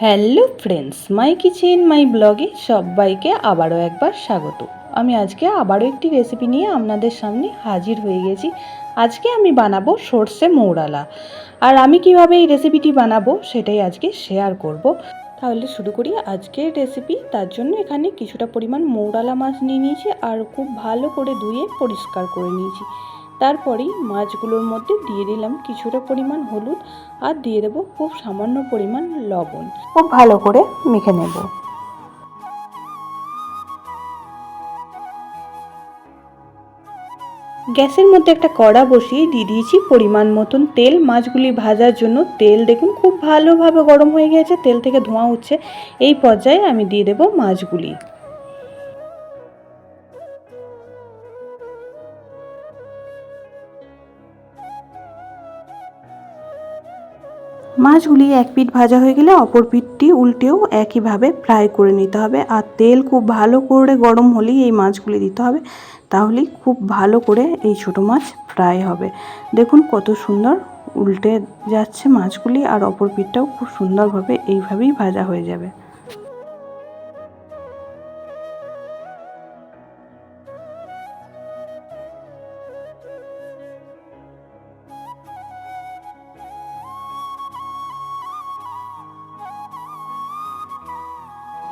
Hello friends, my kitchen, my ব্লগে সবাইকে আবারও একবার স্বাগত। আমি আজকে আবারও একটি রেসিপি নিয়ে আপনাদের সামনে হাজির হয়ে গেছি। আজকে আমি বানাবো সর্ষে মৌরালা। আর আমি কীভাবে এই রেসিপিটি বানাবো সেটাই আজকে শেয়ার করব। তাহলে শুরু করি। আজকের রেসিপি তার জন্য এখানে কিছুটা পরিমাণ মৌরালা মাছ নিয়ে নিয়েছি আর খুব ভালো করে ধুয়ে পরিষ্কার করে নিয়েছি। তারপরেই মাছগুলোর মধ্যে দিয়ে দিলাম কিছুটা পরিমাণ হলুদ আর দিয়ে দেবো খুব সামান্য পরিমাণ লবণ। খুব ভালো করে মেখে নেব। গ্যাসের মধ্যে একটা কড়া বসিয়ে দিয়ে দিয়েছি পরিমাণ মতন তেল। মাছগুলি ভাজার জন্য তেল দেখুন খুব ভালোভাবে গরম হয়ে গেছে তেল থেকে ধোঁয়া উঠছে। এই পর্যায়ে আমি দিয়ে দেবো মাছগুলি। মাছগুলি এক পিঠ ভাজা হয়ে গেলে অপর পিঠটি উল্টেও একইভাবে ফ্রাই করে নিতে হবে। আর তেল খুব ভালো করে গরম হলেই এই মাছগুলি দিতে হবে। তাহলেই খুব ভালো করে এই ছোট মাছ ফ্রাই হবে। দেখুন কত সুন্দর উল্টে যাচ্ছে মাছগুলি আর অপর পিঠটাও খুব সুন্দরভাবে এইভাবেই ভাজা হয়ে যাবে।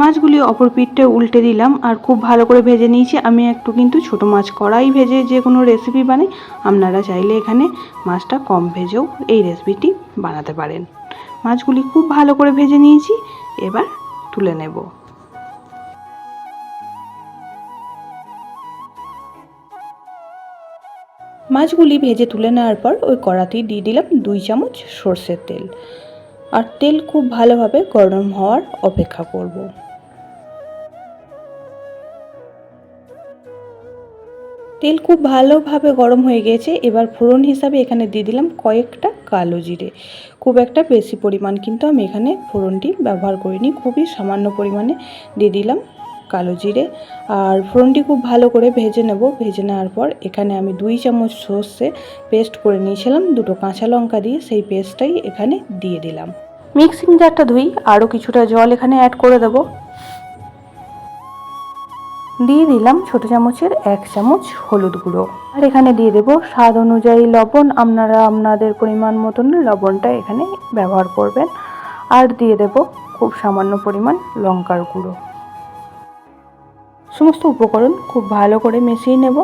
মাছগুলি অপর পিঠটা উল্টে দিলাম আর খুব ভালো করে ভেজে নিয়েছি। আমি একটু কিন্তু ছোট মাছ কড়াই ভেজে যে কোনো রেসিপি বানাই, আপনারা চাইলে এখানে মাছটা কম ভেজেও এই রেসিপিটি বানাতে পারেন। মাছগুলি খুব ভালো করে ভেজে নিয়েছি, এবার তুলে নেব। মাছগুলি ভেজে তুলে নেওয়ার পর ওই কড়াতেই দিয়ে দিলাম দুই চামচ সর্ষের তেল। আর তেল খুব ভালোভাবে গরম হওয়ার অপেক্ষা করব। তেল খুব ভালোভাবে গরম হয়ে গেছে। এবার ফোড়ন হিসাবে এখানে দিয়ে দিলাম কয়েকটা কালো জিরে। খুব একটা বেশি পরিমাণ কিন্তু আমি এখানে ফোড়নটি ব্যবহার করিনি। খুবই সামান্য পরিমাণে দিয়ে দিলাম কালো জিরে। আর ফোড়নটি খুব ভালো করে ভেজে নেব। ভেজে নেওয়ার পর এখানে আমি দুই চামচ সর্ষে পেস্ট করে নিয়েছিলাম। দুটো কাঁচা লঙ্কা দিয়ে সেই পেস্টটাই এখানে দিয়ে দিলাম। মিক্সিং জারটা ধুই আরও কিছুটা জল এখানে অ্যাড করে দেব। দিয়ে দিলাম ছোট চামচের এক চামচ হলুদ গুঁড়ো। আর এখানে দিয়ে দেব স্বাদ অনুযায়ী লবণ। আপনারা আপনাদের পরিমাণ মতন লবণটা এখানে ব্যবহার করবেন। আর দিয়ে দেব খুব সামান্য পরিমাণ লঙ্কার গুঁড়ো। সমস্ত উপকরণ খুব ভালো করে মিশিয়ে নেব।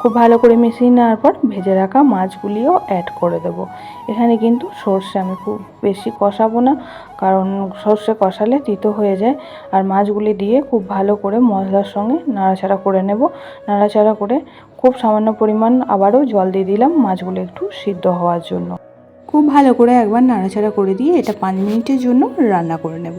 খুব ভালো করে মিশিয়ে নেওয়ার পর ভেজে রাখা মাছগুলিও অ্যাড করে দেব। এখানে কিন্তু সর্ষে আমি খুব বেশি কষাবো না, কারণ সর্ষে কষালে তিতো হয়ে যায়। আর মাছগুলি দিয়ে খুব ভালো করে মশলার সঙ্গে নাড়াচাড়া করে নেব। নাড়াচাড়া করে খুব সামান্য পরিমাণ আবারও জল দিয়ে দিলাম মাছগুলো একটু সিদ্ধ হওয়ার জন্য। খুব ভালো করে একবার নাড়াচাড়া করে দিয়ে এটা পাঁচ মিনিটের জন্য রান্না করে নেব।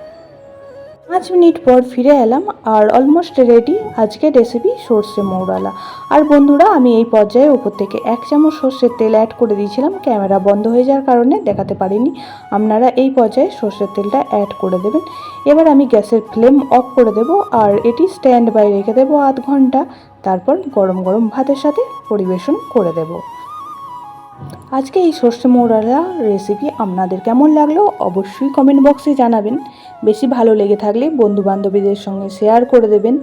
পাঁচ মিনিট পর ফিরে এলাম আর অলমোস্ট রেডি আজকের রেসিপি সর্ষে মৌরালা। আর বন্ধুরা, আমি এই পর্যায়ে উপর থেকে এক চামচ সর্ষের তেল অ্যাড করে দিয়েছিলাম। ক্যামেরা বন্ধ হয়ে যাওয়ার কারণে দেখাতে পারিনি। আপনারা এই পর্যায়ে সর্ষের তেলটা অ্যাড করে দেবেন। এবার আমি গ্যাসের ফ্লেম অফ করে দেব আর এটি স্ট্যান্ড বাই রেখে দেবো আধ ঘণ্টা। তারপর গরম গরম ভাতের সাথে পরিবেশন করে দেবো। আজকে এই সর্ষে মৌরালা রেসিপি আপনাদের কেমন লাগল অবশ্যই কমেন্ট বক্সে জানাবেন। বেশি ভালো লেগে থাকলে বন্ধু বান্ধবীদের সঙ্গে শেয়ার করে দেবেন।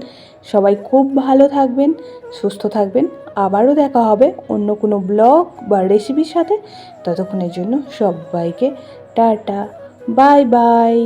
সবাই খুব ভালো থাকবেন, সুস্থ থাকবেন। আবারও দেখা হবে অন্য কোনো ব্লগ বা রেসিপির সাথে। ততক্ষণের জন্য সবাইকে টাটা বাই বাই